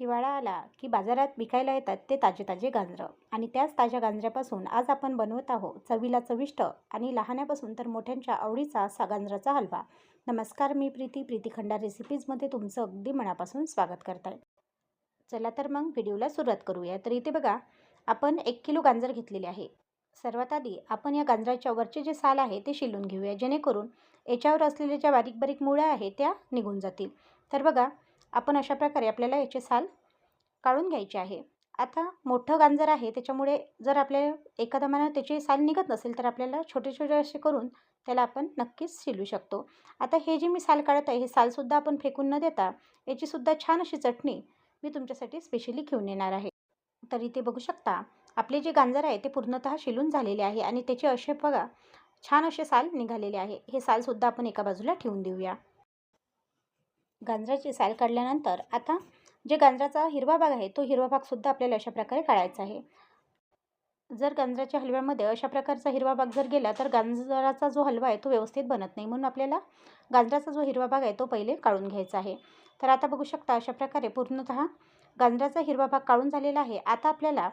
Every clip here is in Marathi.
हिवाळा आला की बाजारात विकायला येतात ते ताजे ताजे गाजरं. आणि त्याच ताज्या गाजऱ्यापासून आज आपण बनवत आहोत चवीला चविष्ट आणि लहान्यापासून तर मोठ्यांच्या आवडीचा असा गाजराचा हलवा. नमस्कार मी प्रीती. प्रीती खंडा रेसिपीजमध्ये तुमचं अगदी मनापासून स्वागत करत. आहे चला तर मग व्हिडिओला सुरुवात करूया. तर इथे बघा आपण एक किलो गाजर घेतलेले आहे. सर्वात आधी आपण या गाजराच्या वरचे जे साल आहे ते शिलून घेऊया. जेणेकरून याच्यावर असलेल्या ज्या बारीक बारीक मुळ्या आहेत त्या निघून जातील. तर बघा आपण अशा प्रकारे आपल्याला याचे साल काढून घ्यायचे आहे. आता मोठं गांजर आहे त्याच्यामुळे जर आपल्या एका दमानं त्याचे साल निघत नसेल तर आपल्याला छोटे छोटे असे करून त्याला आपण नक्कीच शिलू शकतो. आता हे जे मी साल काढत आहे हे सालसुद्धा आपण फेकून न देता याचीसुद्धा छान अशी चटणी मी तुमच्यासाठी स्पेशली घेऊन येणार आहे. तर इथे बघू शकता आपले जे गांजर आहे ते पूर्णतः शिलून झालेले आहे आणि त्याचे असे बघा छान असे साल निघालेले आहे. हे सालसुद्धा आपण एका बाजूला ठेवून देऊया. गांजराची साल काढल्यानंतर आता जे गांजराचा हिरवा भाग आहे तो हिरवा भागसुद्धा आपल्याला अशा प्रकारे काढायचा आहे. जर गांजराच्या हलव्यामध्ये अशा प्रकारचा हिरवा भाग जर गेला तर गांजराचा जो हलवा आहे तो व्यवस्थित बनत नाही. म्हणून आपल्याला गांजराचा जो हिरवा भाग आहे तो पहिले काढून घ्यायचा आहे. तर आता बघू शकता अशा प्रकारे पूर्णतः गांजराचा हिरवा भाग काढून झालेला आहे. आता आपल्याला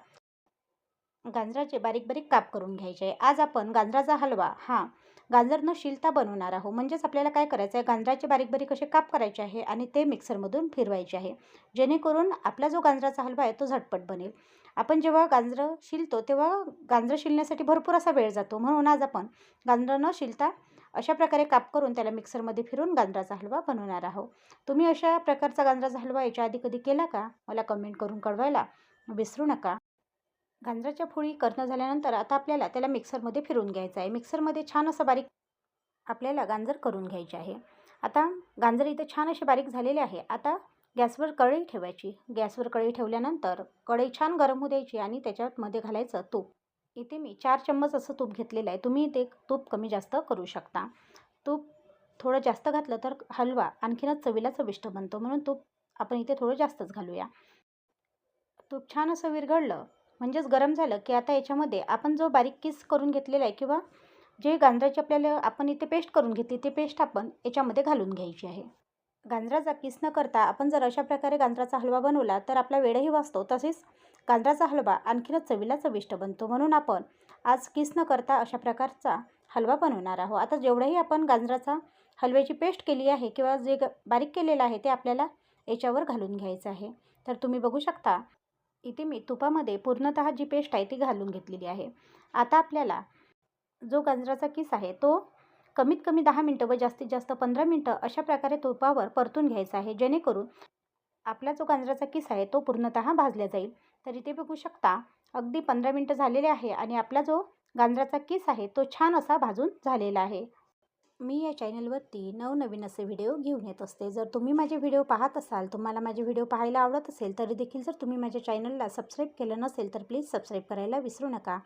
गांजराचे बारीक बारीक काप करून घ्यायचे आहे. आज आपण गांजराचा हलवा हा गाजर न शिलता बनवणार आहोत. म्हणजेच आपल्याला काय करायचं आहे गांजराचे बारीक बारीक असे काप करायचे आहे आणि ते मिक्सरमधून फिरवायचे आहे. जेणेकरून आपला जो गांजराचा हलवा आहे तो झटपट बनेल. आपण जेव्हा गांजरं शिलतो तेव्हा गांजरं शिलण्यासाठी भरपूर असा वेळ जातो. म्हणून आज आपण गांजरं न शिलता अशा प्रकारे काप करून त्याला मिक्सरमध्ये फिरून गांजराचा हलवा बनवणार आहोत. तुम्ही अशा प्रकारचा गांजराचा हलवा याच्या आधी कधी केला का? मला कमेंट करून कळवायला विसरू नका. गांजराच्या फोळी करणं झाल्यानंतर आता आपल्याला त्याला मिक्सरमध्ये फिरून घ्यायचं आहे. मिक्सरमध्ये छान असं बारीक आपल्याला गाजर करून घ्यायचे आहे. आता गाजर इथे छान असे बारीक झालेले आहे. आता गॅसवर कढई ठेवायची. गॅसवर कढई ठेवल्यानंतर कढई छान गरम होऊ द्यायची आणि त्याच्यामध्ये घालायचं तूप. इथे मी चार चम्मच असं तूप घेतलेलं आहे. तुम्ही ते तूप कमी जास्त करू शकता. तूप थोडं जास्त घातलं तर हलवा आणखीनच चवीला चविष्ट बनतो. म्हणून तूप आपण इथे थोडं जास्तच घालूया. तूप छान असं विरघळलं. म्हणजेच गरम झालं की आता याच्यामध्ये आपण जो बारीक किस करून घेतलेला आहे किंवा जे गांजराची आपल्याला आपण इथे पेस्ट करून घेतली ती पेस्ट आपण याच्यामध्ये घालून घ्यायची आहे. गांजराचा किस न करता आपण जर अशा प्रकारे गांजराचा हलवा बनवला तर आपला वेळही वाचतो. तसेच गांजराचा हलवा आणखीनच चवीला चविष्ट बनतो. म्हणून आपण आज किस न करता अशा प्रकारचा हलवा बनवणार आहोत. आता जेवढंही आपण गांजराचा हलव्याची पेस्ट केली आहे किंवा जे ग बारीक केलेलं आहे ते आपल्याला याच्यावर घालून घ्यायचं आहे. तर तुम्ही बघू शकता इथे मी तुपामध्ये पूर्णतः जी पेस्ट आहे ती घालून घेतलेली आहे. आता आपल्याला जो गाजराचा किस आहे तो कमीत कमी दहा मिनटं व जास्तीत जास्त पंधरा मिनटं अशा प्रकारे तुपावर परतून घ्यायचा आहे. जेणेकरून आपला जो गाजराचा किस आहे तो पूर्णतः भाजला जाईल. तर इथे बघू शकता अगदी पंधरा मिनटं झालेले आहे आणि आपला जो गाजराचा किस आहे तो छान असा भाजून झालेला आहे. मी या चॅनलवरती नवनवीन असे व्हिडिओ घेऊन येत असते. जर तुम्ही माझे व्हिडिओ पाहत असाल तुम्हाला माझे व्हिडिओ पाहायला आवडत असेल तरी देखील जर तुम्ही माझ्या चॅनलला सबस्क्राईब केलं नसेल तर प्लीज सबस्क्राईब करायला विसरू नका.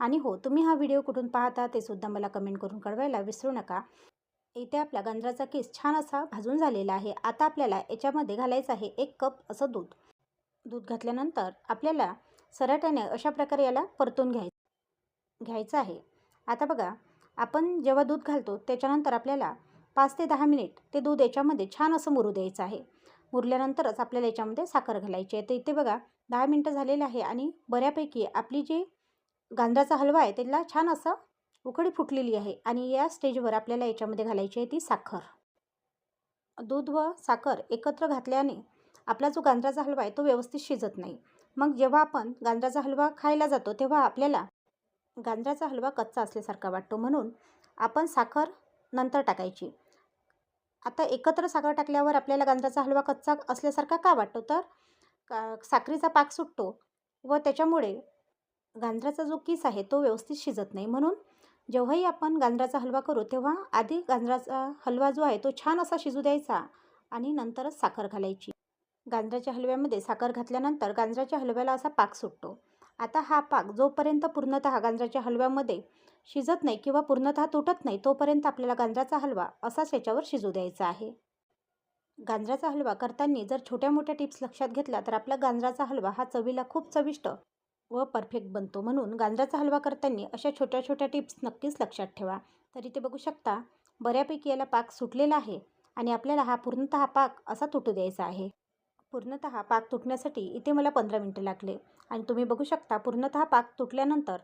आणि हो तुम्ही हा व्हिडिओ कुठून पाहता ते सुद्धा मला कमेंट करून कळवायला विसरू नका. इथे आपला गांजराचा केस छान असा भाजून झालेला आहे. आता आपल्याला याच्यामध्ये घालायचं आहे एक कप असं दूध. दूध घातल्यानंतर आपल्याला सराट्याने अशा प्रकारे याला परतून घ्याय घ्यायचं आहे. आता बघा आपण जेव्हा दूध घालतो त्याच्यानंतर आपल्याला पाच ते दहा मिनिट ते दूध याच्यामध्ये छान असं मुरू द्यायचं आहे. मुरल्यानंतरच आपल्याला याच्यामध्ये साखर घालायची आहे. तर इथे बघा दहा मिनटं झालेले आहे आणि बऱ्यापैकी आपली जी गांजराचा हलवा आहे त्याला छान असं उकळी फुटलेली आहे आणि या स्टेजवर आपल्याला याच्यामध्ये घालायची आहे ती साखर. दूध व साखर एकत्र घातल्याने आपला जो गांजराचा हलवा आहे तो व्यवस्थित शिजत नाही. मग जेव्हा आपण गांजराचा हलवा खायला जातो तेव्हा आपल्याला गांजराचा हलवा कच्चा असल्यासारखा वाटतो म्हणून आपण साखर नंतर टाकायची. आता एकत्र साखर टाकल्यावर आपल्याला गांजराचा हलवा कच्चा असल्यासारखा का वाटतो? तर का साखरेचा पाक सुटतो व त्याच्यामुळे गांजराचा जो किस आहे तो व्यवस्थित शिजत नाही. म्हणून जेव्हाही आपण गांजराचा हलवा करू तेव्हा आधी गांजराचा हलवा जो आहे तो छान असा शिजू द्यायचा आणि नंतरच साखर घालायची. गांजराच्या हलव्यामध्ये साखर घातल्यानंतर गांजराच्या हलव्याला असा पाक सुटतो. आता हा पाक जोपर्यंत पूर्णतः गांजराच्या हलव्यामध्ये शिजत नाही किंवा पूर्णतः तुटत नाही तोपर्यंत आपल्याला गांजराचा हलवा असाच याच्यावर शिजू द्यायचा आहे. गांजराचा हलवा करताना जर छोट्या मोठ्या टिप्स लक्षात घेतल्या तर आपला गांजराचा हलवा हा चवीला खूप चविष्ट व परफेक्ट बनतो. म्हणून गांजराचा हलवा करताना अशा छोट्या छोट्या टिप्स नक्कीच लक्षात ठेवा. तरी ते बघू शकता बऱ्यापैकी याला पाक सुटलेला आहे आणि आपल्याला हा पूर्णतः पाक असा तुटू द्यायचा आहे. पूर्णतः पाक तुटण्यासाठी इथे मला पंधरा मिनटं लागले. आणि तुम्ही बघू शकता पूर्णतः पाक तुटल्यानंतर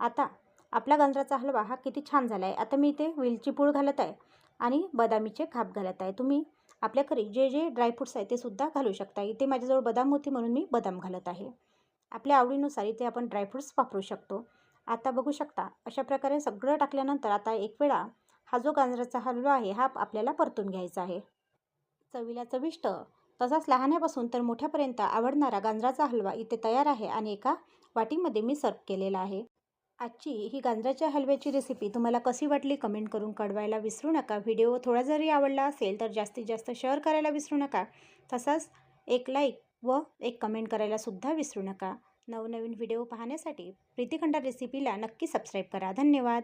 आता आपला गाजराचा हलवा हा किती छान झाला आहे आता मी इथे वेलची पूळ घालत आहे आणि बदामीचे खाप घालत आहे. तुम्ही आपल्या घरी जे जे ड्रायफ्रूट्स आहे ते सुद्धा घालू शकता. इथे माझ्याजवळ बदाम होती म्हणून मी बदाम घालत आहे. आपल्या आवडीनुसार इथे आपण ड्रायफ्रूट्स वापरू शकतो. आता बघू शकता अशा प्रकारे सगळं टाकल्यानंतर आता एक वेळा हा जो गाजराचा हलवा आहे हा आपल्याला परतून घ्यायचा आहे. चवीला चविष्ट तसाच लहान्यापासून तर मोठ्यापर्यंत आवडणारा गांजराचा हलवा इथे तयार आहे आणि एका वाटीमध्ये मी सर्व केलेला आहे. आजची ही गांजराच्या हलव्याची रेसिपी तुम्हाला कशी वाटली कमेंट करून कळवायला विसरू नका. व्हिडिओ थोडा जरी आवडला असेल तर जास्तीत जास्त शेअर करायला विसरू नका. तसाच एक लाईक व एक कमेंट करायलासुद्धा विसरू नका. नवनवीन व्हिडिओ पाहण्यासाठी प्रीतिखंडा रेसिपीला नक्की सबस्क्राईब करा. धन्यवाद.